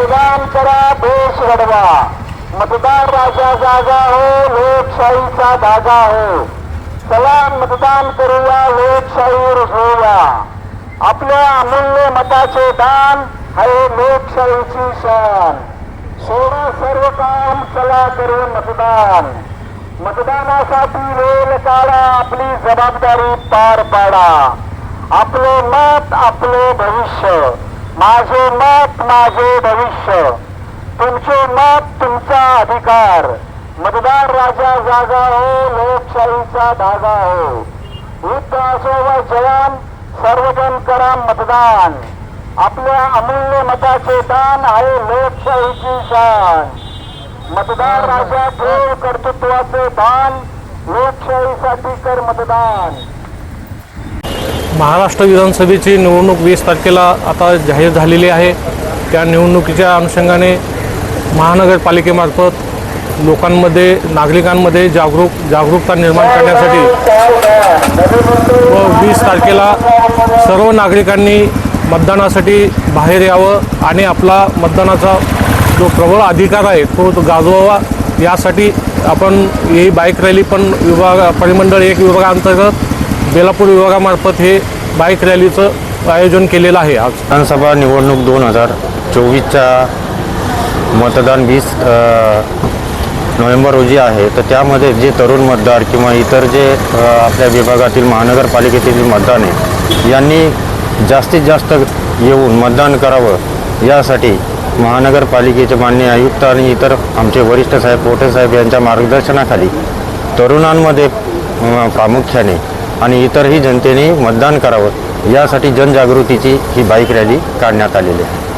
कमान करा भेष घडवा. मतदान राजा जागा हो लोकशाहीचा धागा हो. चला मतदान करूया लोकशाही रुजवूया. आपल्या अमूल्य मताचे दान आहे लोकशाहीची शान. सोडा सर्व काम चला करू मतदान. मतदानासाठी वेळ काढा आपली जबाबदारी पार पाडा. आपले मत आपले भविष्य. माझे मत माझे भविष्य. तुमचे मत तुमचा अधिकार. मतदार राजा जागा हो लोकशाहीचा धागा हो. युद्ध असो व जवान सर्वजण करा मतदान. आपल्या अमूल्य मताचे दान आहे लोकशाहीची शान. मतदार राजा ठेव कर्तृत्वाचे दान लोकशाहीसाठी कर मतदान. महाराष्ट्र विधानसभेची निवडणूक वीस तारखेला आता जाहीर झालेली आहे. त्या निवडणुकीच्या अनुषंगाने महानगरपालिकेमार्फत लोकांमध्ये नागरिकांमध्ये जागरूक जागरूकता निर्माण करण्यासाठी व वीस तारखेला सर्व नागरिकांनी मतदानासाठी बाहेर यावं आणि आपला मतदानाचा जो प्रबळ अधिकार आहे तो तो गाजवावा. यासाठी आपण ही बाईक रॅली पण विभाग परिमंडळ एक विभागाअंतर्गत बेलापूर विभागामार्फत हे बाईक रॅलीचं आयोजन केलेलं आहे आज. विधानसभा निवडणूक दोन हजार चोवीसच्या मतदान वीस नोव्हेंबर रोजी आहे. तर त्यामध्ये जे तरुण मतदार किंवा इतर जे आपल्या विभागातील महानगरपालिकेतील मतदान आहे यांनी जास्तीत जास्त येऊन मतदान करावं. यासाठी महानगरपालिकेचे मान्य आयुक्त आणि इतर आमचे वरिष्ठ साहेब पोटे साहेब यांच्या मार्गदर्शनाखाली तरुणांमध्ये प्रामुख्याने आणि इतरही जनतेने मतदान करावं यासाठी जनजागृतीची ही बाईक रॅली काढण्यात आलेली आहे.